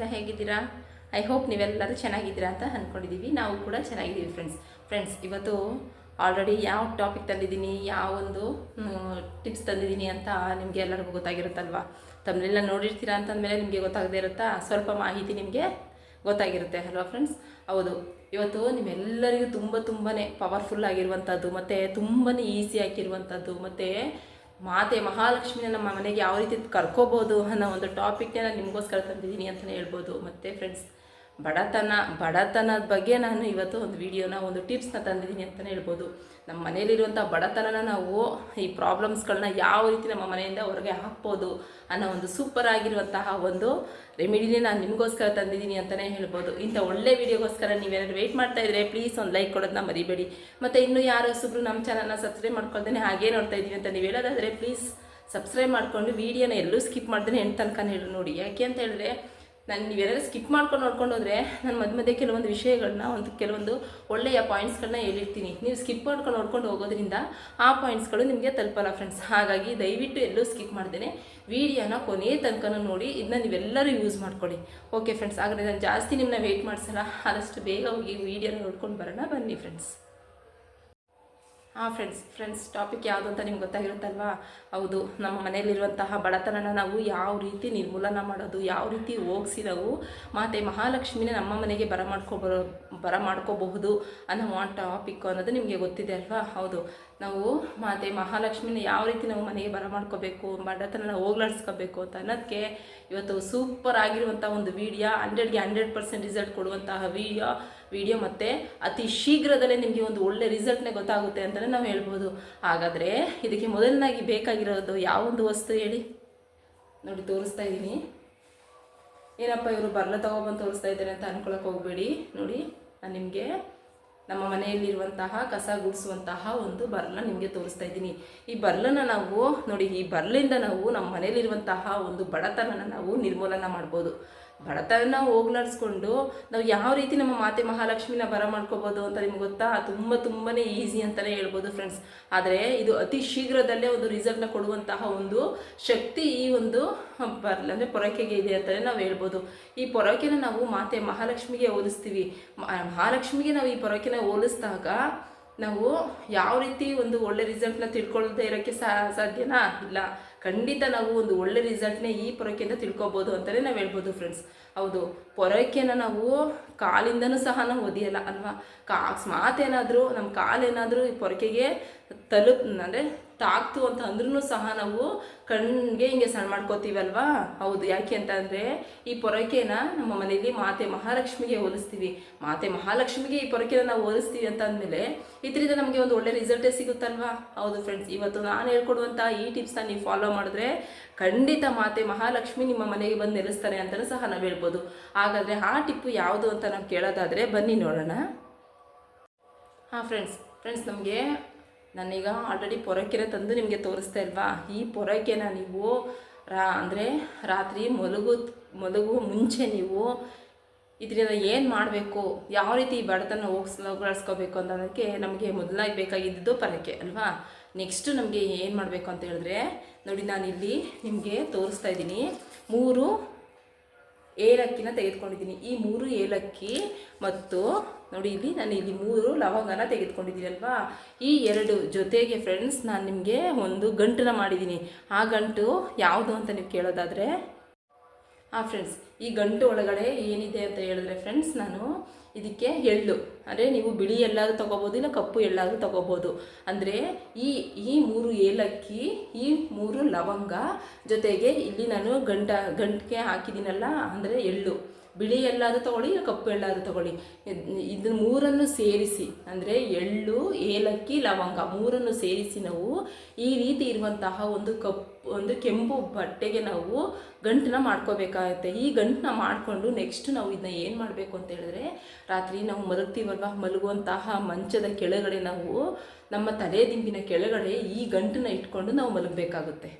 ಎಲ್ಲ ಹೇಗಿದ್ದೀರಾ? I hope ನೀವೆಲ್ಲರೂ ಚೆನ್ನಾಗಿದ್ದೀರಾ ಅಂತ ಅಂದ್ಕೊಂಡಿದ್ದೀವಿ ನಾವು ಕೂಡ ಚೆನ್ನಾಗಿದ್ದೀವಿ ಫ್ರೆಂಡ್ಸ್ ಫ್ರೆಂಡ್ಸ್ ಇವತ್ತು ಆಲ್ರೆಡಿ ಯಾವ ಟಾಪಿಕ್ ತಂದಿದ್ದೀನಿ ಯಾವ ಒಂದು ಟಿಪ್ಸ್ ತಂದಿದ್ದೀನಿ ಅಂತ ನಿಮಗೆ ಎಲ್ಲರಿಗೂ ಗೊತ್ತಾಗಿರುತ್ತಲ್ವಾ? ತಮ್ಮನೆಲ್ಲ ನೋಡಿರ್ತೀರಾ ಅಂತಂದಮೇಲೆ ನಿಮಗೆ ಗೊತ್ತಾಗದೇ ಇರುತ್ತಾ? ಸ್ವಲ್ಪ ಮಾಹಿತಿ ನಿಮಗೆ ಗೊತ್ತಾಗಿರುತ್ತೆ, ಅಲ್ವಾ ಫ್ರೆಂಡ್ಸ್ ಹೌದು. ಇವತ್ತು ನಿಮ್ಮೆಲ್ಲರಿಗೂ ತುಂಬ ತುಂಬಾ ಪವರ್ಫುಲ್ ಆಗಿರುವಂಥದ್ದು ಮತ್ತು ತುಂಬಾ ಈಸಿ ಆಗಿರುವಂಥದ್ದು ಮತ್ತು ಮಾತೆ ಮಹಾಲಕ್ಷ್ಮಿನ ನಮ್ಮ ಮನೆಗೆ ಯಾವ ರೀತಿ ಕರ್ಕೋಬೋದು ಅನ್ನೋ ಒಂದು ಟಾಪಿಕ್ನ ನಾನು ನಿಮಗೋಸ್ಕರ ತಂದಿದ್ದೀನಿ ಅಂತಲೇ ಹೇಳ್ಬೋದು. ಮತ್ತು ಫ್ರೆಂಡ್ಸ್ ಬಡತನ, ಬಡತನದ ಬಗ್ಗೆ ನಾನು ಇವತ್ತು ಒಂದು ವಿಡಿಯೋನ, ಒಂದು ಟಿಪ್ಸ್ನ ತಂದಿದ್ದೀನಿ ಅಂತಲೇ ಹೇಳ್ಬೋದು. ನಮ್ಮ ಮನೇಲಿರುವಂಥ ಬಡತನನ ನಾವು ಈ ಪ್ರಾಬ್ಲಮ್ಸ್ಗಳನ್ನ ಯಾವ ರೀತಿ ನಮ್ಮ ಮನೆಯಿಂದ ಹೊರಗೆ ಹಾಕ್ಬೋದು ಅನ್ನೋ ಒಂದು ಸೂಪರ್ ಆಗಿರುವಂತಹ ಒಂದು ರೆಮಿಡಿನೇ ನಾನು ನಿಮಗೋಸ್ಕರ ತಂದಿದ್ದೀನಿ ಅಂತಲೇ ಹೇಳ್ಬೋದು. ಇಂಥ ಒಳ್ಳೆ ವಿಡಿಯೋಗೋಸ್ಕರ ನೀವೇನಾದ್ರು ವೆಯ್ಟ್ ಮಾಡ್ತಾ ಇದ್ರೆ ಪ್ಲೀಸ್ ಒಂದು ಲೈಕ್ ಕೊಡೋದನ್ನ ಮರಿಬೇಡಿ. ಮತ್ತು ಇನ್ನೂ ಯಾರೋ ಸುಬ್ರು ನಮ್ಮ ಚಾನಲ್ನ ಸಬ್ಸ್ಕ್ರೈಬ್ ಮಾಡ್ಕೊಳ್ದೇನೆ ಹಾಗೇ ನೋಡ್ತಾ ಇದ್ದೀನಿ ಅಂತ ನೀವು ಹೇಳೋದಾದರೆ ಪ್ಲೀಸ್ ಸಬ್ಸ್ಕ್ರೈಬ್ ಮಾಡ್ಕೊಂಡು ವೀಡಿಯೋನ ಎಲ್ಲೂ ಸ್ಕಿಪ್ ಮಾಡ್ದೇ ಎಂಟು ತನಕ ಹೇಳಿ ನೋಡಿ. ಯಾಕೆ ಅಂತ ಹೇಳಿದ್ರೆ ನಾನು ನೀವೆಲ್ಲರೂ ಸ್ಕಿಪ್ ಮಾಡ್ಕೊಂಡು ನೋಡ್ಕೊಂಡು ಹೋದರೆ ನಾನು ಮಧ್ಯ ಮಧ್ಯೆ ಕೆಲವೊಂದು ವಿಷಯಗಳನ್ನ ಒಂದು ಕೆಲವೊಂದು ಒಳ್ಳೆಯ ಪಾಯಿಂಟ್ಸ್ಗಳನ್ನ ಹೇಳಿರ್ತೀನಿ. ನೀವು ಸ್ಕಿಪ್ ಮಾಡ್ಕೊಂಡು ನೋಡ್ಕೊಂಡು ಹೋಗೋದ್ರಿಂದ ಆ ಪಾಯಿಂಟ್ಸ್ಗಳು ನಿಮಗೆ ತಲುಪಲ್ಲ ಫ್ರೆಂಡ್ಸ್ ಹಾಗಾಗಿ ದಯವಿಟ್ಟು ಎಲ್ಲೂ ಸ್ಕಿಪ್ ಮಾಡ್ದೇನೆ. ವಿಡಿಯೋನ ಕೊನೆಯ ತನಕ ನೋಡಿ ಇದನ್ನ ನೀವೆಲ್ಲರೂ ಯೂಸ್ ಮಾಡ್ಕೊಳ್ಳಿ. ಓಕೆ ಫ್ರೆಂಡ್ಸ್ ಹಾಗಾದರೆ ನಾನು ಜಾಸ್ತಿ ನಿಮ್ಮನ್ನ ವೆಯ್ಟ್ ಮಾಡಿಸಲ್ಲ. ಆದಷ್ಟು ಬೇಗ ಹೋಗಿ ವೀಡಿಯೋನ ನೋಡ್ಕೊಂಡು ಬರೋಣ. ಬನ್ನಿ ಫ್ರೆಂಡ್ಸ್ ಹಾಂ ಫ್ರೆಂಡ್ಸ್ ಫ್ರೆಂಡ್ಸ್ ಟಾಪಿಕ್ ಯಾವುದು ಅಂತ ನಿಮ್ಗೆ ಗೊತ್ತಾಗಿರುತ್ತಲ್ವಾ? ಹೌದು, ನಮ್ಮ ಮನೆಯಲ್ಲಿರುವಂತಹ ಬಡತನನ ನಾವು ಯಾವ ರೀತಿ ನಿರ್ಮೂಲನ ಮಾಡೋದು, ಯಾವ ರೀತಿ ಹೋಗಿಸಿ ನಾವು ಮಾತೆ ಮಹಾಲಕ್ಷ್ಮಿನೇ ನಮ್ಮ ಮನೆಗೆ ಬರ ಮಾಡ್ಕೊಬರೋ, ಬರ ಮಾಡ್ಕೋಬಹುದು ಅನ್ನೋ ಆ ಟಾಪಿಕ್ ಅನ್ನೋದು ನಿಮಗೆ ಗೊತ್ತಿದೆ ಅಲ್ವಾ? ಹೌದು, ನಾವು ಮಾತೆ ಮಹಾಲಕ್ಷ್ಮಿನ ಯಾವ ರೀತಿ ನಾವು ಮನೆಗೆ ಬರ ಮಾಡ್ಕೋಬೇಕು, ಬಡತನನ ಹೋಗ್ಲಾಡ್ಸ್ಕೋಬೇಕು ಅಂತ ಅನ್ನೋದಕ್ಕೆ ಇವತ್ತು ಸೂಪರ್ ಆಗಿರುವಂಥ ಒಂದು ವಿಡಿಯೋ ಹಂಡ್ರೆಡ್ಗೆ ಹಂಡ್ರೆಡ್ ಪರ್ಸೆಂಟ್ ರಿಸಲ್ಟ್ ಕೊಡುವಂತಹ ವಿಡಿಯೋ ವಿಡಿಯೋ ಮತ್ತು ಅತಿ ಶೀಘ್ರದಲ್ಲೇ ನಿಮಗೆ ಒಂದು ಒಳ್ಳೆ ರಿಸಲ್ಟ್ನೇ ಗೊತ್ತಾಗುತ್ತೆ ಅಂತಲೇ ನಾವು ಹೇಳ್ಬೋದು. ಹಾಗಾದರೆ ಇದಕ್ಕೆ ಮೊದಲನಾಗಿ ಬೇಕಾಗಿರೋದು ಯಾವೊಂದು ವಸ್ತು ಹೇಳಿ? ನೋಡಿ, ತೋರಿಸ್ತಾ ಇದ್ದೀನಿ ಏನಪ್ಪ, ಇವರು ಬರ್ಲ ತಗೊಬಂದು ತೋರಿಸ್ತಾ ಇದ್ದಾರೆ ಅಂತ ಅನ್ಕೊಳಕ್ಕೆ ಹೋಗಬೇಡಿ. ನೋಡಿ, ನಾನು ನಿಮಗೆ ನಮ್ಮ ಮನೆಯಲ್ಲಿರುವಂತಹ ಕಸ ಗುಡಿಸುವಂತಹ ಒಂದು ಬರ್ಲ ನಿಮಗೆ ತೋರಿಸ್ತಾ ಇದ್ದೀನಿ ಈ ಬರ್ಲನ್ನ ನಾವು, ನೋಡಿ, ಈ ಬರ್ಲಿಂದ ನಾವು ನಮ್ಮ ಮನೆಯಲ್ಲಿರುವಂತಹ ಒಂದು ಬಡತನನ ನಾವು ನಿರ್ಮೂಲನ ಮಾಡ್ಬೋದು. ಬಡತನ ಹೋಗ್ಲಾಡಿಸ್ಕೊಂಡು ನಾವು ಯಾವ ರೀತಿ ನಮ್ಮ ಮಾತೆ ಮಹಾಲಕ್ಷ್ಮಿನ ಬರ ಮಾಡ್ಕೋಬೋದು ಅಂತ ನಿಮ್ಗೆ ಗೊತ್ತಾ? ತುಂಬ ತುಂಬಾ ಈಸಿ ಅಂತಲೇ ಹೇಳ್ಬೋದು ಫ್ರೆಂಡ್ಸ್ ಆದರೆ ಇದು ಅತಿ ಶೀಘ್ರದಲ್ಲೇ ಒಂದು ರಿಸಲ್ಟ್ನ ಕೊಡುವಂತಹ ಒಂದು ಶಕ್ತಿ ಈ ಒಂದು, ಬರಲ ಅಂದರೆ ಪೊರಕೆಗೆ ಇದೆ ಅಂತಲೇ ನಾವು ಹೇಳ್ಬೋದು. ಈ ಪೊರಕೆನ ನಾವು ಮಾತೆ ಮಹಾಲಕ್ಷ್ಮಿಗೆ ಹೋಲಿಸ್ತೀವಿ. ಮಹಾಲಕ್ಷ್ಮಿಗೆ ನಾವು ಈ ಪೊರಕೆನ ಹೋಲಿಸಿದಾಗ ನಾವು ಯಾವ ರೀತಿ ಒಂದು ಒಳ್ಳೆ ರಿಸಲ್ಟ್ನ ತಿಳ್ಕೊಳ್ಳದೆ ಇರೋಕ್ಕೆ ಸಾಧ್ಯನಾ? ಇಲ್ಲ. ಖಂಡಿತ ನಾವು ಒಂದು ಒಳ್ಳೆ ರಿಸಲ್ಟ್ನ ಈ ಪೊರಕೆಯಿಂದ ತಿಳ್ಕೊಬೋದು ಅಂತಲೇ ನಾವು ಹೇಳ್ಬೋದು ಫ್ರೆಂಡ್ಸ್ ಹೌದು, ಪೊರಕೆನ ನಾವು ಕಾಲಿಂದನೂ ಸಹ ನಾವು ಒದಿಯಲ್ಲ ಅಲ್ವಾ? ಕಾ ಅಕಸ್ಮಾತ್ ಏನಾದರೂ ನಮ್ಮ ಕಾಲೇನಾದರೂ ಈ ಪೊರಕೆಗೆ ತಲುಪ್ ಅಂದರೆ ತಾಕ್ತು ಅಂತ ಅಂದ್ರೂ ಸಹ ನಾವು ಕಣ್ಣಿಗೆ ಹಿಂಗೆ ಸಣ್ಣ ಮಾಡ್ಕೋತೀವಲ್ವಾ? ಹೌದು. ಯಾಕೆ ಅಂತಂದರೆ ಈ ಪೊರಕೆನ ನಮ್ಮ ಮನೆಯಲ್ಲಿ ಮಾತೆ ಮಹಾಲಕ್ಷ್ಮಿಗೆ ಹೋಲಿಸ್ತೀವಿ. ಮಾತೆ ಮಹಾಲಕ್ಷ್ಮಿಗೆ ಈ ಪೊರಕೆನ ನಾವು ಹೋಲಿಸ್ತೀವಿ ಅಂತ ಅಂದಮೇಲೆ ಇದರಿಂದ ನಮಗೆ ಒಂದು ಒಳ್ಳೆ ರಿಸಲ್ಟೇ ಸಿಗುತ್ತಲ್ವಾ? ಹೌದು ಫ್ರೆಂಡ್ಸ್ ಇವತ್ತು ನಾನು ಹೇಳ್ಕೊಡುವಂಥ ಈ ಟಿಪ್ಸ್ನ ನೀವು ಫಾಲೋ ಮಾಡಿದ್ರೆ ಖಂಡಿತ ಮಾತೆ ಮಹಾಲಕ್ಷ್ಮಿ ನಿಮ್ಮ ಮನೆಗೆ ಬಂದು ನೆಲೆಸ್ತಾರೆ ಅಂತಲೂ ಸಹ ನಾವು ಹೇಳ್ಬೋದು. ಹಾಗಾದರೆ ಆ ಟಿಪ್ಪು ಯಾವುದು ಅಂತ ನಾವು ಕೇಳೋದಾದರೆ ಬನ್ನಿ ನೋಡೋಣ. ಹಾಂ ಫ್ರೆಂಡ್ಸ್ ಫ್ರೆಂಡ್ಸ್ ನಮಗೆ ನಾನೀಗ ಆಲ್ರೆಡಿ ಪೊರಕೆನ ತಂದು ನಿಮಗೆ ತೋರಿಸ್ತಾ ಇಲ್ವಾ? ಈ ಪೊರಕೆನ ನೀವು ರಾ, ಅಂದರೆ ರಾತ್ರಿ ಮಲಗು, ಮಲಗುವ ಮುಂಚೆ ನೀವು ಇದರಿಂದ ಏನು ಮಾಡಬೇಕು? ಯಾವ ರೀತಿ ಈ ಬಡತನ ಹೋಗ್ಸ್ ಅಂತ ಅನ್ನೋದಕ್ಕೆ ನಮಗೆ ಮೊದಲಾಗಿ ಬೇಕಾಗಿದ್ದು ಪೊರಕೆ, ಅಲ್ವಾ? ನೆಕ್ಸ್ಟು ನಮಗೆ ಏನು ಮಾಡಬೇಕು ಅಂತ ಹೇಳಿದ್ರೆ, ನೋಡಿ ನಾನಿಲ್ಲಿ ನಿಮಗೆ ತೋರಿಸ್ತಾ ಇದ್ದೀನಿ. ಮೂರು ಏಲಕ್ಕಿನ ತೆಗೆದುಕೊಂಡಿದ್ದೀನಿ. ಈ ಮೂರು ಏಲಕ್ಕಿ ಮತ್ತು ನೋಡಿ ಇಲ್ಲಿ ನಾನು ಇಲ್ಲಿ ಮೂರು ಲವಂಗನ ತೆಗೆದುಕೊಂಡಿದ್ದೀನಿ ಅಲ್ವಾ? ಈ ಎರಡು ಜೊತೆಗೆ ಫ್ರೆಂಡ್ಸ್ ನಾನು ನಿಮಗೆ ಒಂದು ಗಂಟನ್ನ ಮಾಡಿದ್ದೀನಿ. ಆ ಗಂಟು ಯಾವುದು ಅಂತ ನೀವು ಕೇಳೋದಾದರೆ ಹಾಂ ಫ್ರೆಂಡ್ಸ್ ಈ ಗಂಟು ಒಳಗಡೆ ಏನಿದೆ ಅಂತ ಹೇಳಿದ್ರೆ ಫ್ರೆಂಡ್ಸ್ ನಾನು ಇದಕ್ಕೆ ಎಳ್ಳು. ಅಂದರೆ ನೀವು ಬಿಳಿ ಎಲ್ಲಾದರೂ ತೊಗೋಬೋದು, ಇಲ್ಲ ಕಪ್ಪು ಎಳ್ಳಾದರೂ ತೊಗೋಬೋದು. ಅಂದರೆ ಈ ಈ ಮೂರು ಏಲಕ್ಕಿ, ಈ ಮೂರು ಲವಂಗ ಜೊತೆಗೆ ಇಲ್ಲಿ ನಾನು ಗಂಟ, ಗಂಟಿಗೆ ಹಾಕಿದ್ದೀನಲ್ಲ, ಅಂದರೆ ಎಳ್ಳು. ಬಿಳಿ ಎಲ್ಲಾದರೂ ತಗೊಳ್ಳಿ ಕಪ್ಪು ಎಲ್ಲಾದರೂ ತಗೊಳ್ಳಿ. ಇದನ್ನ ಮೂರನ್ನು ಸೇರಿಸಿ, ಅಂದರೆ ಎಳ್ಳು, ಏಲಕ್ಕಿ, ಲವಂಗ ಮೂರನ್ನು ಸೇರಿಸಿ ನಾವು ಈ ರೀತಿ ಇರುವಂತಹ ಒಂದು ಕಪ್, ಒಂದು ಕೆಂಪು ಬಟ್ಟೆಗೆ ನಾವು ಗಂಟನ್ನ ಮಾಡ್ಕೋಬೇಕಾಗತ್ತೆ. ಈ ಗಂಟನ್ನ ಮಾಡಿಕೊಂಡು ನೆಕ್ಸ್ಟ್ ನಾವು ಇದನ್ನ ಏನು ಮಾಡಬೇಕು ಅಂತ ಹೇಳಿದ್ರೆ, ರಾತ್ರಿ ನಾವು ಮಲಗ್ತೀವಲ್ವ, ಮಲಗುವಂತಹ ಮಂಚದ ಕೆಳಗಡೆ ನಾವು ನಮ್ಮ ತಲೆ ದಿಂಬಿನ ಕೆಳಗಡೆ ಈ ಗಂಟನ್ನ ಇಟ್ಕೊಂಡು ನಾವು ಮಲಗಬೇಕಾಗುತ್ತೆ.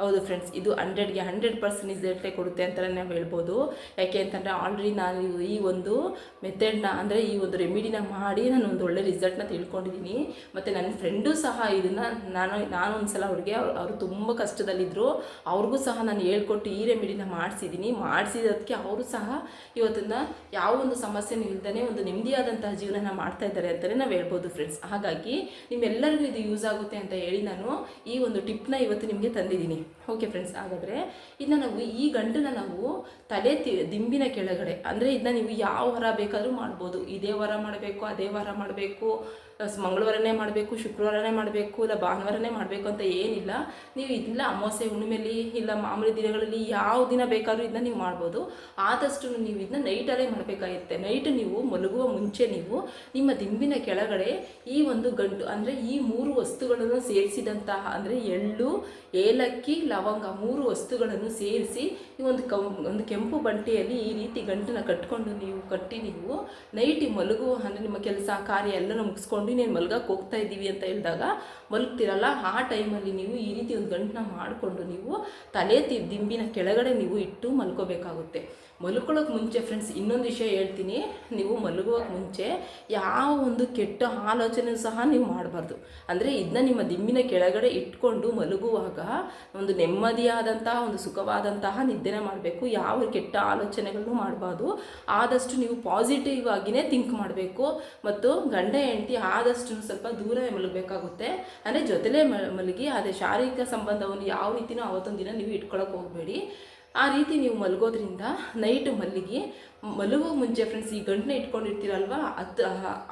ಹೌದು ಫ್ರೆಂಡ್ಸ್ ಇದು ಹಂಡ್ರೆಡ್ಗೆ ಹಂಡ್ರೆಡ್ ಪರ್ಸೆಂಟ್ ರಿಸಲ್ಟೇ ಕೊಡುತ್ತೆ ಅಂತಲೇ ನಾವು ಹೇಳ್ಬೋದು. ಯಾಕೆ ಅಂತಂದರೆ ಆಲ್ರೆಡಿ ನಾನು ಈ ಒಂದು ಮೆಥಡ್ನ ಅಂದರೆ ಈ ಒಂದು ರೆಮಿಡಿನ ಮಾಡಿ ನಾನು ಒಂದು ಒಳ್ಳೆ ರಿಸಲ್ಟ್ನ ತಿಳ್ಕೊಂಡಿದ್ದೀನಿ. ಮತ್ತು ನನ್ನ ಫ್ರೆಂಡು ಸಹ ಇದನ್ನು ನಾನು ನಾನು ಒಂದು ಸಲ ಅವ್ರಿಗೆ, ಅವ್ರು ತುಂಬ ಕಷ್ಟದಲ್ಲಿದ್ದರು ಅವ್ರಿಗೂ ಸಹ ನಾನು ಹೇಳ್ಕೊಟ್ಟು ಈ ರೆಮಿಡಿನ ಮಾಡಿಸಿದ್ದೀನಿ. ಮಾಡಿಸಿದಕ್ಕೆ ಅವರು ಸಹ ಇವತ್ತನ್ನು ಯಾವ ಒಂದು ಸಮಸ್ಯೆನೂ ಇಲ್ದೇ ಒಂದು ನೆಮ್ಮದಿಯಾದಂತಹ ಜೀವನನ ಮಾಡ್ತಾ ಇದ್ದಾರೆ ಅಂತಲೇ ನಾವು ಹೇಳ್ಬೋದು ಫ್ರೆಂಡ್ಸ್ ಹಾಗಾಗಿ ನಿಮ್ಮೆಲ್ಲರಿಗೂ ಇದು ಯೂಸ್ ಆಗುತ್ತೆ ಅಂತ ಹೇಳಿ ನಾನು ಈ ಒಂದು ಟಿಪ್ನ ಇವತ್ತು ನಿಮಗೆ ತಂದಿದ್ದೀನಿ. ಓಕೆ ಫ್ರೆಂಡ್ಸ್, ಹಾಗಾದರೆ ಇದನ್ನ ನಾವು ಈ ಗಂಟನ್ನ ನಾವು ತಲೆ ದಿಂಬಿನ ಕೆಳಗಡೆ, ಅಂದರೆ ಇದನ್ನ ನೀವು ಯಾವ ವಾರ ಬೇಕಾದರೂ ಮಾಡ್ಬೋದು. ಇದೇ ವಾರ ಮಾಡಬೇಕು, ಅದೇ ವಾರ ಮಾಡಬೇಕು. ಮಂಗಳವಾರನೇ ಮಾಡಬೇಕು, ಶುಕ್ರವಾರನೇ ಮಾಡಬೇಕು, ಇಲ್ಲ ಭಾನುವಾರನೇ ಮಾಡಬೇಕು ಅಂತ ಏನಿಲ್ಲ. ನೀವು ಇದನ್ನ ಅಮಾವಾಸ್ಯೆ ಹುಣ್ಣಿಮೆಯಲ್ಲಿ ಇಲ್ಲ ಮಾಮೂಲಿ ದಿನಗಳಲ್ಲಿ ಯಾವ ದಿನ ಬೇಕಾದರೂ ಇದನ್ನ ನೀವು ಮಾಡ್ಬೋದು. ಆದಷ್ಟು ನೀವು ಇದನ್ನ ನೈಟಲ್ಲೇ ಮಾಡಬೇಕಾಗಿರುತ್ತೆ. ನೈಟ್ ನೀವು ಮಲಗುವ ಮುಂಚೆ ನೀವು ನಿಮ್ಮ ದಿಂಬಿನ ಕೆಳಗಡೆ ಈ ಒಂದು ಗಂಟು, ಅಂದರೆ ಈ ಮೂರು ವಸ್ತುಗಳನ್ನು ಸೇರಿಸಿದಂತಹ, ಅಂದರೆ ಎಳ್ಳು, ಏಲಕ್ಕಿ, ಲವಂಗ ಮೂರು ವಸ್ತುಗಳನ್ನು ಸೇರಿಸಿ ಈ ಒಂದು ಕಂ, ಒಂದು ಕೆಂಪು ಬಂಟೆಯಲ್ಲಿ ಈ ರೀತಿ ಗಂಟನ್ನು ಕಟ್ಕೊಂಡು ನೀವು ಕಟ್ಟಿ ನೀವು ನೈಟ್ ಮಲಗುವ, ಅಂದರೆ ನಿಮ್ಮ ಕೆಲಸ ಕಾರ್ಯ ಎಲ್ಲನೂ ಮುಗಿಸ್ಕೊಂಡು ನೀನು ಮಲ್ಗಕ್ಕೆ ಹೋಗ್ತಾ ಇದ್ದೀವಿ ಅಂತ ಹೇಳಿದಾಗ ಮಲಗ್ತಿರಲ್ಲ, ಆ ಟೈಮಲ್ಲಿ ನೀವು ಈ ರೀತಿ ಒಂದು ಗಂಟನ್ನ ಮಾಡಿಕೊಂಡು ನೀವು ತಲೆ ತಿ, ದಿಂಬಿನ ಕೆಳಗಡೆ ನೀವು ಇಟ್ಟು ಮಲ್ಕೋಬೇಕಾಗುತ್ತೆ. ಮಲ್ಕೊಳ್ಳೋಕೆ ಮುಂಚೆ ಫ್ರೆಂಡ್ಸ್ ಇನ್ನೊಂದು ವಿಷಯ ಹೇಳ್ತೀನಿ. ನೀವು ಮಲಗುವಕ್ಕೆ ಮುಂಚೆ ಯಾವ ಒಂದು ಕೆಟ್ಟ ಆಲೋಚನೆ ಸಹ ನೀವು ಮಾಡಬಾರ್ದು. ಅಂದರೆ ಇದನ್ನ ನಿಮ್ಮ ದಿಂಬಿನ ಕೆಳಗಡೆ ಇಟ್ಕೊಂಡು ಮಲಗುವಾಗ ಒಂದು ನೆಮ್ಮದಿಯಾದಂತಹ, ಒಂದು ಸುಖವಾದಂತಹ ನಿದ್ದೆನೆ ಮಾಡಬೇಕು. ಯಾವ ಕೆಟ್ಟ ಆಲೋಚನೆಗಳನ್ನು ಮಾಡಬಾರ್ದು. ಆದಷ್ಟು ನೀವು ಪಾಸಿಟಿವ್ ಆಗಿನೇ ಥಿಂಕ್ ಮಾಡಬೇಕು. ಮತ್ತು ಗಂಡ, ಹೆಂಡತಿ ಆದಷ್ಟು ಸ್ವಲ್ಪ ದೂರ ಮಲಗಬೇಕಾಗುತ್ತೆ. ಅಂದರೆ ಜೊತೆಲೇ ಮಲಗಿ, ಅದೇ ಶಾರೀರಿಕ ಸಂಬಂಧವನ್ನು ಯಾವ ರೀತಿನೂ ಅವತ್ತೊಂದು ದಿನ ನೀವು ಇಟ್ಕೊಳಕ್ಕೆ ಹೋಗಬೇಡಿ. ಆ ರೀತಿ ನೀವು ಮಲಗೋದ್ರಿಂದ ನೈಟ್ ಮಲ್ಲಿಗೆ ಮಲಗೋ ಮುಂಚೆ ಫ್ರೆಂಡ್ಸ್ ಈ ಗಂಟನ್ನ ಇಟ್ಕೊಂಡಿರ್ತೀರಲ್ವ? ಅದು,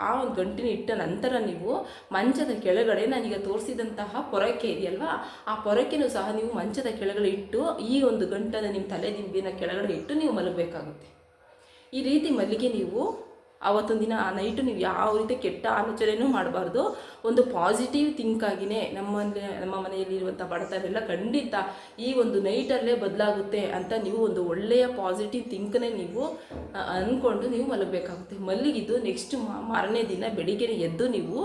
ಆ ಒಂದು ಗಂಟಿನ ಇಟ್ಟ ನಂತರ ನೀವು ಮಂಚದ ಕೆಳಗಡೆ ನಾನೀಗ ತೋರಿಸಿದಂತಹ ಪೊರಕೆ ಇದೆಯಲ್ವಾ? ಆ ಪೊರಕೆನೂ ಸಹ ನೀವು ಮಂಚದ ಕೆಳಗಡೆ ಇಟ್ಟು, ಈ ಒಂದು ಗಂಟನ್ನು ನಿಮ್ಮ ತಲೆ ದಿಂಬಿನ ಕೆಳಗಡೆ ಇಟ್ಟು ನೀವು ಮಲಗಬೇಕಾಗುತ್ತೆ. ಈ ರೀತಿ ಮಲ್ಲಿಗೆ ನೀವು ಆವತ್ತೊಂದು ದಿನ ಆ ನೈಟು ನೀವು ಯಾವ ರೀತಿ ಕೆಟ್ಟ ಆಲೋಚನೆಯೂ ಮಾಡಬಾರ್ದು. ಒಂದು ಪಾಸಿಟಿವ್ ಥಿಂಕ್ ಆಗಿನೇ ನಮ್ಮಲ್ಲಿ ನಮ್ಮ ಮನೆಯಲ್ಲಿರುವಂಥ ಬಡತನೆಲ್ಲ ಖಂಡಿತ ಈ ಒಂದು ನೈಟಲ್ಲೇ ಬದಲಾಗುತ್ತೆ ಅಂತ ನೀವು ಒಂದು ಒಳ್ಳೆಯ ಪಾಸಿಟಿವ್ ಥಿಂಕ್ನೇ ನೀವು ಅಂದ್ಕೊಂಡು ನೀವು ಮಲಗಬೇಕಾಗುತ್ತೆ. ಮಲಗಿದ್ದು ನೆಕ್ಸ್ಟ್ ಮಾರನೇ ದಿನ ಬೆಳಿಗ್ಗೆ ಎದ್ದು ನೀವು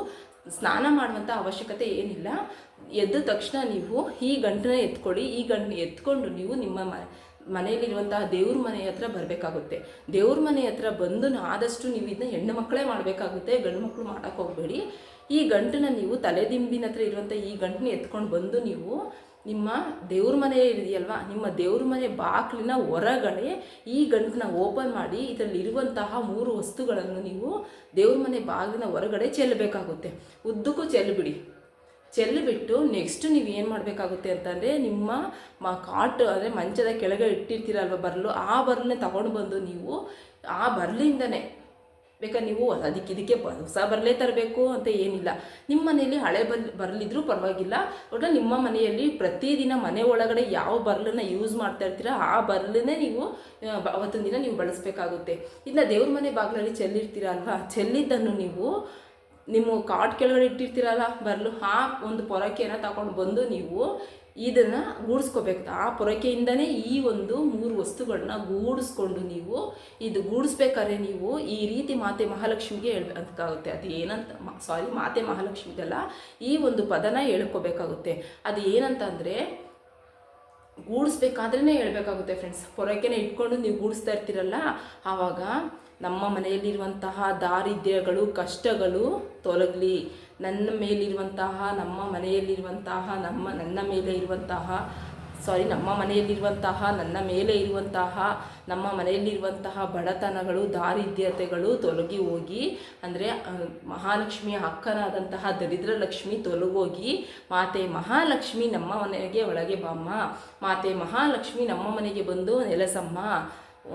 ಸ್ನಾನ ಮಾಡುವಂಥ ಅವಶ್ಯಕತೆ ಏನಿಲ್ಲ. ಎದ್ದ ತಕ್ಷಣ ನೀವು ಈ ಗಂಟನ್ನ ಎತ್ಕೊಳ್ಳಿ ಈ ಗಂಟನ್ನ ಎತ್ಕೊಂಡು ನೀವು ನಿಮ್ಮ ಮನೆಯಲ್ಲಿರುವಂತಹ ದೇವ್ರ ಮನೆ ಹತ್ರ ಬರಬೇಕಾಗುತ್ತೆ. ದೇವ್ರ ಮನೆ ಹತ್ರ ಬಂದು ಆದಷ್ಟು ನೀವು ಇದನ್ನ ಹೆಣ್ಣು ಮಕ್ಕಳೇ ಮಾಡಬೇಕಾಗುತ್ತೆ, ಗಂಡು ಮಕ್ಕಳು ಮಾಡೋಕ್ಕೆ ಹೋಗಬೇಡಿ. ಈ ಗಂಟನ್ನ ನೀವು ತಲೆದಿಂಬಿನ ಹತ್ರ ಇರುವಂಥ ಈ ಗಂಟನ್ನ ಎತ್ಕೊಂಡು ಬಂದು ನೀವು ನಿಮ್ಮ ದೇವ್ರ ಮನೆ ಇದೆಯಲ್ವಾ? ನಿಮ್ಮ ದೇವ್ರ ಮನೆ ಬಾಗಿಲಿನ ಹೊರಗಡೆ ಈ ಗಂಟನ್ನ ಓಪನ್ ಮಾಡಿ ಇದರಲ್ಲಿ ಇರುವಂತಹ ಮೂರು ವಸ್ತುಗಳನ್ನು ನೀವು ದೇವ್ರ ಮನೆ ಬಾಗಿಲಿನ ಹೊರಗಡೆ ಚೆಲ್ಲಬೇಕಾಗುತ್ತೆ. ಉದ್ದಕ್ಕೂ ಚೆಲ್ಲಬಿಡಿ ಚೆಲ್ಲಿಬಿಟ್ಟು ನೆಕ್ಸ್ಟ್ ನೀವು ಏನು ಮಾಡಬೇಕಾಗುತ್ತೆ ಅಂತಂದರೆ ನಿಮ್ಮ ಮ ಕಾಟ್ ಅಂದರೆ ಮಂಚದ ಕೆಳಗೆ ಇಟ್ಟಿರ್ತೀರಲ್ವ ಬರಲು, ಆ ಬರಲನ್ನೇ ತಗೊಂಡು ಬಂದು ನೀವು ಆ ಬರಲಿಂದನೇ ಬೇಕಾದ್ರೆ ನೀವು ಅದಕ್ಕೆ ಇದಕ್ಕೆ ಹೊಸ ಬರಲೇ ತರಬೇಕು ಅಂತ ಏನಿಲ್ಲ. ನಿಮ್ಮ ಮನೆಯಲ್ಲಿ ಹಳೆ ಬರ್, ಬರಲಿದ್ರೂ ಪರವಾಗಿಲ್ಲ. ಒಟ್ಟು ನಿಮ್ಮ ಮನೆಯಲ್ಲಿ ಪ್ರತಿದಿನ ಮನೆ ಒಳಗಡೆ ಯಾವ ಬರಲನ್ನ ಯೂಸ್ ಮಾಡ್ತಾ ಇರ್ತೀರ, ಆ ಬರಲನ್ನೇ ನೀವು ಅವತ್ತಿನ ದಿನ ನೀವು ಬಳಸಬೇಕಾಗುತ್ತೆ. ಇನ್ನು ದೇವ್ರ ಮನೆ ಬಾಗಿಲಲ್ಲಿ ಚೆಲ್ಲಿರ್ತೀರ ಅಲ್ವಾ ಚೆಲ್ಲಿದ್ದನ್ನು ನೀವು ನಿಮ್ಮ ಕಾಟ್ ಕೆಳಗಡೆ ಇಟ್ಟಿರ್ತೀರಲ್ಲ, ಬರಲು, ಆ ಒಂದು ಪೊರಕೆಯನ್ನು ತಗೊಂಡು ಬಂದು ನೀವು ಇದನ್ನು ಗೂಡಿಸ್ಕೋಬೇಕು. ಆ ಪೊರಕೆಯಿಂದನೇ ಈ ಒಂದು ಮೂರು ವಸ್ತುಗಳನ್ನ ಗೂಡಿಸ್ಕೊಂಡು ನೀವು ಇದು ಗೂಡಿಸ್ಬೇಕಾದ್ರೆ ನೀವು ಈ ರೀತಿ ಮಾತೆ ಮಹಾಲಕ್ಷ್ಮಿಗೆ ಹೇಳ್ಬೇಕಾಗುತ್ತೆ. ಅದು ಏನಂತ ಸಾರಿ ಮಾತೆ ಮಹಾಲಕ್ಷ್ಮಿಗೆಲ್ಲ ಈ ಒಂದು ಪದನ ಹೇಳ್ಕೋಬೇಕಾಗುತ್ತೆ. ಅದು ಏನಂತ ಅಂದರೆ ಗೂಡಿಸ್ಬೇಕಾದ್ರೇ ಹೇಳ್ಬೇಕಾಗುತ್ತೆ ಫ್ರೆಂಡ್ಸ್ ಪೊರಕೆನ ಇಟ್ಕೊಂಡು ನೀವು ಗೂಡಿಸ್ತಾ ಇರ್ತೀರಲ್ಲ, ಆವಾಗ ನಮ್ಮ ಮನೆಯಲ್ಲಿರುವಂತಹ ದಾರಿದ್ರ್ಯಗಳು, ಕಷ್ಟಗಳು ತೊಲಗಲಿ. ನನ್ನ ಮೇಲಿರುವಂತಹ, ನಮ್ಮ ಮನೆಯಲ್ಲಿರುವಂತಹ, ನಮ್ಮ, ನನ್ನ ಮೇಲೆ ಇರುವಂತಹ ಸಾರಿ ನಮ್ಮ ಮನೆಯಲ್ಲಿರುವಂತಹ, ನನ್ನ ಮೇಲೆ ಇರುವಂತಹ, ನಮ್ಮ ಮನೆಯಲ್ಲಿರುವಂತಹ ಬಡತನಗಳು, ದಾರಿದ್ರ್ಯತೆಗಳು ತೊಲಗಿ ಹೋಗಿ, ಅಂದರೆ ಮಹಾಲಕ್ಷ್ಮಿಯ ಅಕ್ಕನಾದಂತಹ ದರಿದ್ರ ಲಕ್ಷ್ಮಿ ತೊಲಗೋಗಿ, ಮಾತೆ ಮಹಾಲಕ್ಷ್ಮಿ ನಮ್ಮ ಮನೆಗೆ ಒಳಗೆ ಬಾಮ್ಮ. ಮಾತೆ ಮಹಾಲಕ್ಷ್ಮಿ ನಮ್ಮ ಮನೆಗೆ ಬಂದು ನೆಲಸಮ್ಮ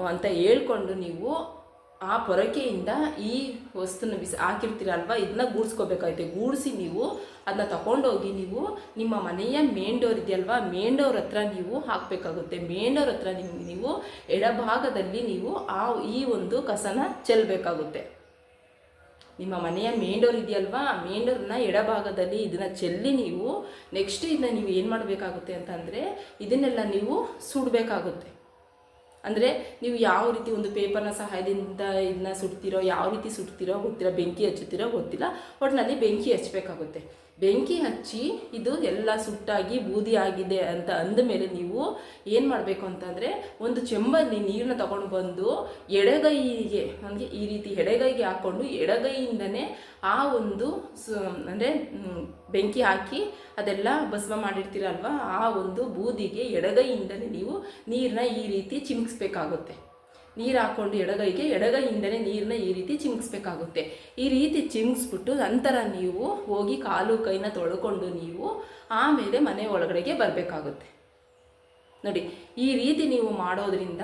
ಅಂತ ಹೇಳ್ಕೊಂಡು ನೀವು ಆ ಪೊರಕೆಯಿಂದ ಈ ವಸ್ತುನ ಬಿಸಿ ಹಾಕಿರ್ತೀರಲ್ವ? ಇದನ್ನ ಗೂಡಿಸ್ಕೋಬೇಕಾಯ್ತು. ಗೂಡಿಸಿ ನೀವು ಅದನ್ನ ತಗೊಂಡೋಗಿ ನೀವು ನಿಮ್ಮ ಮನೆಯ ಮೇನ್ ಡೋರ್ ಇದೆಯಲ್ವಾ? ಮೇನ್ ಡೋರ್ ಹತ್ರ ನೀವು ಹಾಕಬೇಕಾಗುತ್ತೆ. ಮೇನ್ ಹತ್ರ ನಿಮಗೆ ನೀವು ಎಡಭಾಗದಲ್ಲಿ ನೀವು ಆ, ಈ ಒಂದು ಕಸನ ಚೆಲ್ಲಬೇಕಾಗುತ್ತೆ ನಿಮ್ಮ ಮನೆಯ ಮೇನ್ ಇದೆಯಲ್ವಾ? ಮೇನ್ ಡೋರ್ನ ಎಡಭಾಗದಲ್ಲಿ ಇದನ್ನು ಚೆಲ್ಲಿ ನೀವು ನೆಕ್ಸ್ಟ್ ಇದನ್ನ ನೀವು ಏನು ಮಾಡಬೇಕಾಗುತ್ತೆ ಅಂತಂದರೆ, ಇದನ್ನೆಲ್ಲ ನೀವು ಸುಡಬೇಕಾಗುತ್ತೆ. ಅಂದರೆ ನೀವು ಯಾವ ರೀತಿ ಒಂದು ಪೇಪರ್ನ ಸಹಾಯದಿಂದ ಇದನ್ನ ಸುಡ್ತಿರೋ, ಯಾವ ರೀತಿ ಸುಡ್ತಿರೋ ಗೊತ್ತಿಲ್ಲ, ಬೆಂಕಿ ಹಚ್ಚುತ್ತೀರೋ ಗೊತ್ತಿಲ್ಲ. ಒಟ್ಟಿನಲ್ಲಿ ಬೆಂಕಿ ಹಚ್ಚಬೇಕಾಗುತ್ತೆ. ಬೆಂಕಿ ಹಚ್ಚಿ ಇದು ಎಲ್ಲ ಸುಟ್ಟಾಗಿ ಬೂದಿ ಆಗಿದೆ ಅಂತ ಅಂದ ಮೇಲೆ ನೀವು ಏನು ಮಾಡಬೇಕು ಅಂತಂದರೆ ಒಂದು ಚೆಂಬಲ್ಲಿ ನೀರನ್ನ ತಗೊಂಡು ಬಂದು ಎಡಗೈಗೆ ನನಗೆ ಈ ರೀತಿ ಎಡಗೈಗೆ ಹಾಕ್ಕೊಂಡು ಎಡಗೈಯಿಂದನೇ ಆ ಒಂದು ಸು, ಅಂದರೆ ಬೆಂಕಿ ಹಾಕಿ ಅದೆಲ್ಲ ಭಸ್ಮ ಮಾಡಿರ್ತೀರಲ್ವ, ಆ ಒಂದು ಬೂದಿಗೆ ಎಡಗೈಯಿಂದಲೇ ನೀವು ನೀರನ್ನ ಈ ರೀತಿ ಚಿಮ್ಕಿಸ್ಬೇಕಾಗುತ್ತೆ ನೀರು ಹಾಕ್ಕೊಂಡು ಎಡಗೈಗೆ ಎಡಗೈಯಿಂದನೇ ನೀರನ್ನ ಈ ರೀತಿ ಚಿಮ್ಕಿಸ್ಬೇಕಾಗುತ್ತೆ ಈ ರೀತಿ ಚಿಮ್ಕಿಸ್ಬಿಟ್ಟು ನಂತರ ನೀವು ಹೋಗಿ ಕಾಲು ಕೈನ ತೊಳ್ಕೊಂಡು ನೀವು ಆಮೇಲೆ ಮನೆ ಒಳಗಡೆಗೆ ಬರಬೇಕಾಗುತ್ತೆ. ನೋಡಿ, ಈ ರೀತಿ ನೀವು ಮಾಡೋದ್ರಿಂದ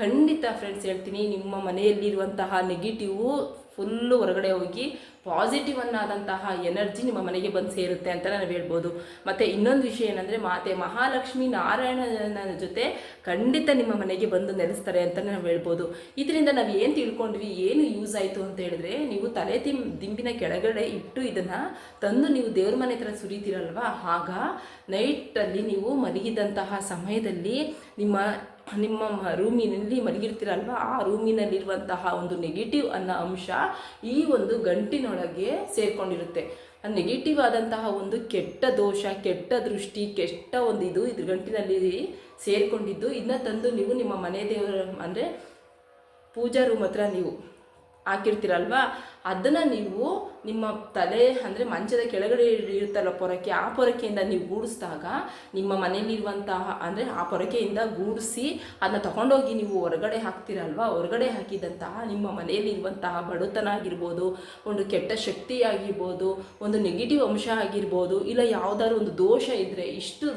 ಖಂಡಿತ ಫ್ರೆಂಡ್ಸ್ ಹೇಳ್ತೀನಿ, ನಿಮ್ಮ ಮನೆಯಲ್ಲಿರುವಂತಹ ನೆಗೆಟಿವು ಫುಲ್ಲು ಹೊರಗಡೆ ಹೋಗಿ ಪಾಸಿಟಿವ್ ಅನ್ನಾದಂತಹ ಎನರ್ಜಿ ನಿಮ್ಮ ಮನೆಗೆ ಬಂದು ಸೇರುತ್ತೆ ಅಂತ ನಾನು ಹೇಳ್ಬೋದು. ಮತ್ತು ಇನ್ನೊಂದು ವಿಷಯ ಏನಂದರೆ ಮಾತೆ ಮಹಾಲಕ್ಷ್ಮಿ ನಾರಾಯಣನ ಜೊತೆ ಖಂಡಿತ ನಿಮ್ಮ ಮನೆಗೆ ಬಂದು ನೆಲೆಸ್ತಾರೆ ಅಂತ ನಾವು ಹೇಳ್ಬೋದು. ಇದರಿಂದ ನಾವು ಏನು ತಿಳ್ಕೊಂಡ್ವಿ, ಏನು ಯೂಸ್ ಆಯಿತು ಅಂತ ಹೇಳಿದ್ರೆ ನೀವು ತಲೆ ತಿಮ್ ದಿಂಬಿನ ಕೆಳಗಡೆ ಇಟ್ಟು ಇದನ್ನು ತಂದು ನೀವು ದೇವ್ರ ಮನೆ ಹತ್ರ ಸುರಿತೀರಲ್ವ? ಆಗ ನೈಟಲ್ಲಿ ನೀವು ಮಲಗಿದಂತಹ ಸಮಯದಲ್ಲಿ ನಿಮ್ಮ ನಿಮ್ಮ ರೂಮಿನಲ್ಲಿ ಮಲಗಿರ್ತೀರಲ್ವ ಆ ರೂಮಿನಲ್ಲಿರುವಂತಹ ಒಂದು ನೆಗೆಟಿವ್ ಅನ್ನೋ ಅಂಶ ಈ ಒಂದು ಗಂಟಿನೊಳಗೆ ಸೇರಿಕೊಂಡಿರುತ್ತೆ. ಆ ನೆಗೆಟಿವ್ ಆದಂತಹ ಒಂದು ಕೆಟ್ಟ ದೋಷ, ಕೆಟ್ಟ ದೃಷ್ಟಿ, ಕೆಟ್ಟ ಒಂದು ಇದು ಇದ್ರ ಗಂಟಿನಲ್ಲಿ ಸೇರಿಕೊಂಡಿದ್ದು ಇದನ್ನ ತಂದು ನೀವು ನಿಮ್ಮ ಮನೆ ದೇವರ, ಅಂದರೆ ಪೂಜಾ ರೂಮ್ ಹತ್ರ ನೀವು ಹಾಕಿರ್ತೀರಲ್ವಾ? ಅದನ್ನು ನೀವು ನಿಮ್ಮ ತಲೆ ಅಂದರೆ ಮಂಚದ ಕೆಳಗಡೆ ಇರುತ್ತಲ್ಲ ಪೊರಕೆ, ಆ ಪೊರಕೆಯಿಂದ ನೀವು ಗೂಡಿಸಿದಾಗ, ನಿಮ್ಮ ಮನೆಯಲ್ಲಿರುವಂತಹ ಅಂದರೆ ಆ ಪೊರಕೆಯಿಂದ ಗೂಡಿಸಿ ಅದನ್ನ ತಗೊಂಡೋಗಿ ನೀವು ಹೊರಗಡೆ ಹಾಕ್ತಿರಲ್ವಾ? ಹೊರಗಡೆ ಹಾಕಿದಂತಹ ನಿಮ್ಮ ಮನೆಯಲ್ಲಿರುವಂತಹ ಬಡತನ ಆಗಿರ್ಬೋದು, ಒಂದು ಕೆಟ್ಟ ಶಕ್ತಿ ಆಗಿರ್ಬೋದು, ಒಂದು ನೆಗೆಟಿವ್ ಅಂಶ ಆಗಿರ್ಬೋದು, ಇಲ್ಲ ಯಾವುದಾದ್ರು ಒಂದು ದೋಷ ಇದ್ದರೆ ಇಷ್ಟು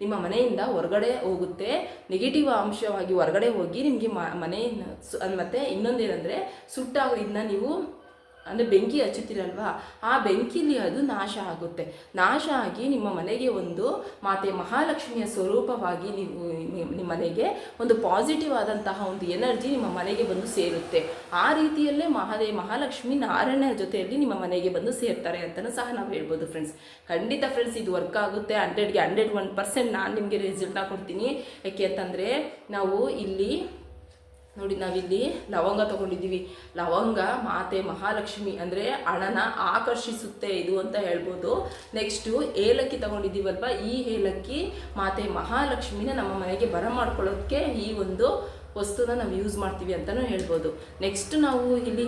ನಿಮ್ಮ ಮನೆಯಿಂದ ಹೊರಗಡೆ ಹೋಗುತ್ತೆ. ನೆಗೆಟಿವ್ ಅಂಶವಾಗಿ ಹೊರಗಡೆ ಹೋಗಿ ನಿಮಗೆ ಮನೆಯನ್ನು ಮತ್ತು ಇನ್ನೊಂದೇನಂದ್ರೆ ಸುಟ್ಟಾಗ ಇದನ್ನ ನೀವು ಅಂದರೆ ಬೆಂಕಿ ಹಚ್ಚುತ್ತೀರಲ್ವಾ? ಆ ಬೆಂಕಿಲಿ ಅದು ನಾಶ ಆಗುತ್ತೆ. ನಾಶ ಆಗಿ ನಿಮ್ಮ ಮನೆಗೆ ಒಂದು ಮಾತೆ ಮಹಾಲಕ್ಷ್ಮಿಯ ಸ್ವರೂಪವಾಗಿ ನೀವು ನಿಮ್ಮ ಮನೆಗೆ ಒಂದು ಪಾಸಿಟಿವ್ ಆದಂತಹ ಒಂದು ಎನರ್ಜಿ ನಿಮ್ಮ ಮನೆಗೆ ಬಂದು ಸೇರುತ್ತೆ. ಆ ರೀತಿಯಲ್ಲೇ ಮಹಾದೇ ಮಹಾಲಕ್ಷ್ಮಿ ನಾರಾಯಣ ಜೊತೆಯಲ್ಲಿ ನಿಮ್ಮ ಮನೆಗೆ ಬಂದು ಸೇರ್ತಾರೆ ಅಂತಲೂ ಸಹ ನಾವು ಹೇಳ್ಬೋದು ಫ್ರೆಂಡ್ಸ್ ಖಂಡಿತ ಫ್ರೆಂಡ್ಸ್ ಇದು ವರ್ಕ್ ಆಗುತ್ತೆ. ಹಂಡ್ರೆಡ್ಗೆ ಹಂಡ್ರೆಡ್ ಒನ್ ಪರ್ಸೆಂಟ್ ನಾನು ನಿಮಗೆ ರಿಸಲ್ಟ್ನ ಕೊಡ್ತೀನಿ. ಯಾಕೆ ಅಂತಂದರೆ ನಾವು ಇಲ್ಲಿ ನೋಡಿ, ನಾವಿಲ್ಲಿ ಲವಂಗ ತಗೊಂಡಿದ್ದೀವಿ. ಲವಂಗ, ಮಾತೆ ಮಹಾಲಕ್ಷ್ಮಿ ಅಂದರೆ ಹಣನ ಆಕರ್ಷಿಸುತ್ತೆ ಇದು ಅಂತ ಹೇಳ್ಬೋದು. ನೆಕ್ಸ್ಟು ಏಲಕ್ಕಿ ತಗೊಂಡಿದ್ದೀವಲ್ವ? ಈ ಏಲಕ್ಕಿ ಮಾತೆ ಮಹಾಲಕ್ಷ್ಮಿನ ನಮ್ಮ ಮನೆಗೆ ಬರ ಮಾಡ್ಕೊಳ್ಳೋದಕ್ಕೆ ಈ ಒಂದು ವಸ್ತುನ ನಾವು ಯೂಸ್ ಮಾಡ್ತೀವಿ ಅಂತಲೂ ಹೇಳ್ಬೋದು. ನೆಕ್ಸ್ಟ್ ನಾವು ಇಲ್ಲಿ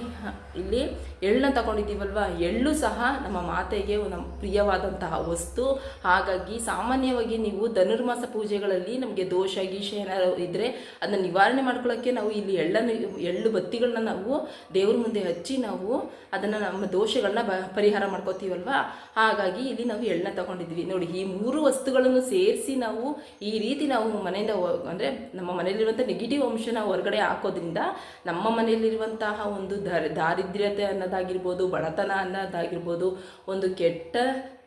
ಇಲ್ಲಿ ಎಳ್ಳನ್ನ ತಗೊಂಡಿದ್ದೀವಲ್ವ ಎಳ್ಳು ಸಹ ನಮ್ಮ ಮಾತೆಗೆ ನಮ್ಮ ಪ್ರಿಯವಾದಂತಹ ವಸ್ತು. ಹಾಗಾಗಿ ಸಾಮಾನ್ಯವಾಗಿ ನೀವು ಧನುರ್ಮಾಸ ಪೂಜೆಗಳಲ್ಲಿ ನಮಗೆ ದೋಷ ಗೀಶ ಏನಾರು ಇದ್ದರೆ ಅದನ್ನ ನಿವಾರಣೆ ಮಾಡ್ಕೊಳ್ಳೋಕ್ಕೆ ನಾವು ಇಲ್ಲಿ ಎಳ್ಳನ್ನು, ಎಳ್ಳು ಬತ್ತಿಗಳನ್ನ ನಾವು ದೇವ್ರ ಮುಂದೆ ಹಚ್ಚಿ ನಾವು ಅದನ್ನು ನಮ್ಮ ದೋಷಗಳನ್ನ ಬ, ಪರಿಹಾರ ಮಾಡ್ಕೋತೀವಲ್ವ? ಹಾಗಾಗಿ ಇಲ್ಲಿ ನಾವು ಎಳ್ಳನ್ನ ತಗೊಂಡಿದ್ವಿ. ನೋಡಿ, ಈ ಮೂರು ವಸ್ತುಗಳನ್ನು ಸೇರಿಸಿ ನಾವು ಈ ರೀತಿ ನಾವು ಮನೆಯಿಂದ ಅಂದರೆ ನಮ್ಮ ಮನೆಯಲ್ಲಿರುವಂಥ ನೆಗೆಟಿವ್ ಅಂಶನ ಹೊರಗಡೆ ಹಾಕೋದ್ರಿಂದ ನಮ್ಮ ಮನೆಯಲ್ಲಿರುವಂತಹ ಒಂದು ದಾರಿದ್ರ್ಯತೆ ಅನ್ನೋದಾಗಿರ್ಬೋದು, ಬಡತನ ಅನ್ನೋದಾಗಿರ್ಬೋದು, ಒಂದು ಕೆಟ್ಟ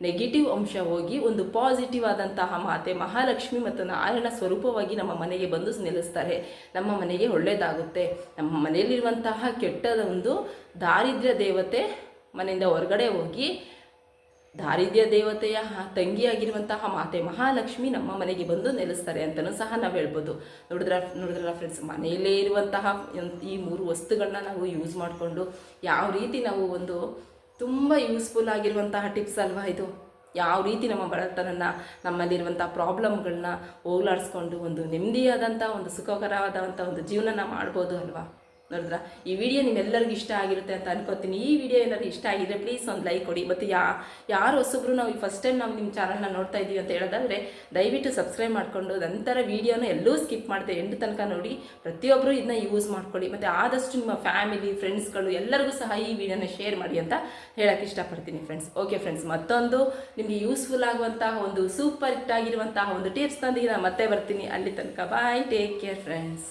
ನೆಗೆಟಿವ್ ಅಂಶ ಹೋಗಿ ಒಂದು ಪಾಸಿಟಿವ್ ಆದಂತಹ ಮಾತೆ ಮಹಾಲಕ್ಷ್ಮಿ ಮತ್ತು ನಾರಾಯಣ ಸ್ವರೂಪವಾಗಿ ನಮ್ಮ ಮನೆಗೆ ಬಂದು ನೆಲೆಸ್ತಾರೆ. ನಮ್ಮ ಮನೆಗೆ ಒಳ್ಳೆಯದಾಗುತ್ತೆ ನಮ್ಮ ಮನೆಯಲ್ಲಿರುವಂತಹ ಕೆಟ್ಟದ ಒಂದು ದಾರಿದ್ರ್ಯ ದೇವತೆ ಮನೆಯಿಂದ ಹೊರಗಡೆ ಹೋಗಿ ದಾರಿದ್ರ್ಯ ದೇವತೆಯ ತಂಗಿಯಾಗಿರುವಂತಹ ಮಾತೆ ಮಹಾಲಕ್ಷ್ಮಿ ನಮ್ಮ ಮನೆಗೆ ಬಂದು ನೆಲೆಸ್ತಾರೆ ಅಂತಲೂ ಸಹ ನಾವು ಹೇಳ್ಬೋದು. ನೋಡಿದ್ರ, ನೋಡಿದ್ರಲ್ಲ ಫ್ರೆಂಡ್ಸ್ ಮನೆಯಲ್ಲೇ ಇರುವಂತಹ ಈ ಮೂರು ವಸ್ತುಗಳನ್ನ ನಾವು ಯೂಸ್ ಮಾಡಿಕೊಂಡು ಯಾವ ರೀತಿ ನಾವು ಒಂದು ತುಂಬ ಯೂಸ್ಫುಲ್ ಆಗಿರುವಂತಹ ಟಿಪ್ಸ್ ಅಲ್ವಾ ಇದು? ಯಾವ ರೀತಿ ನಮ್ಮ ಬಡತನನ ನಮ್ಮಲ್ಲಿರುವಂಥ ಪ್ರಾಬ್ಲಮ್ಗಳನ್ನ ಹೋಗ್ಲಾಡಿಸ್ಕೊಂಡು ಒಂದು ನೆಮ್ಮದಿಯಾದಂಥ ಒಂದು ಸುಖಕರವಾದಂಥ ಒಂದು ಜೀವನನ ಮಾಡ್ಬೋದು ಅಲ್ವಾ? ನೋಡಿದ್ರ? ಈ ವಿಡಿಯೋ ನಿಮ್ಮೆಲ್ಲರಿಗೂ ಇಷ್ಟ ಆಗಿರುತ್ತೆ ಅಂತ ಅನ್ಕೋತೀನಿ. ಈ ವಿಡಿಯೋ ಏನಾದ್ರು ಇಷ್ಟ ಆಗಿದ್ರೆ ಪ್ಲೀಸ್ ಒಂದು ಲೈಕ್ ಕೊಡಿ. ಮತ್ತು ಯಾ, ಯಾರು ಹೊಸಬ್ರು ನಾವು ಫಸ್ಟ್ ಟೈಮ್ ನಾವು ನಿಮ್ಮ ಚಾನಲ್ನ ನೋಡ್ತಾ ಇದ್ದೀವಿ ಅಂತ ಹೇಳೋದಾದ್ರೆ, ದಯವಿಟ್ಟು ಸಬ್ಸ್ಕ್ರೈಬ್ ಮಾಡಿಕೊಂಡು ನಂತರ ವೀಡಿಯೋನ ಎಲ್ಲೂ ಸ್ಕಿಪ್ ಮಾಡ್ತೆ ಎಂಡ್ ತನಕ ನೋಡಿ. ಪ್ರತಿಯೊಬ್ಬರು ಇದನ್ನ ಯೂಸ್ ಮಾಡ್ಕೊಳ್ಳಿ. ಮತ್ತು ಆದಷ್ಟು ನಿಮ್ಮ ಫ್ಯಾಮಿಲಿ ಫ್ರೆಂಡ್ಸ್ಗಳು ಎಲ್ಲರಿಗೂ ಸಹ ಈ ವಿಡಿಯೋನ ಶೇರ್ ಮಾಡಿ ಅಂತ ಹೇಳೋಕ್ಕೆ ಇಷ್ಟಪಡ್ತೀನಿ ಫ್ರೆಂಡ್ಸ್ ಓಕೆ ಫ್ರೆಂಡ್ಸ್ ಮತ್ತೊಂದು ನಿಮಗೆ ಯೂಸ್ಫುಲ್ ಆಗುವಂತಹ ಒಂದು ಸೂಪರ್ ಹಿಟ್ ಆಗಿರುವಂತಹ ಒಂದು ಟಿಪ್ಸ್ ತಂದಿಗೆ ನಾನು ಮತ್ತೆ ಬರ್ತೀನಿ. ಅಲ್ಲಿ ತನಕ ಬಾಯ್ ಟೇಕ್ ಕೇರ್ ಫ್ರೆಂಡ್ಸ್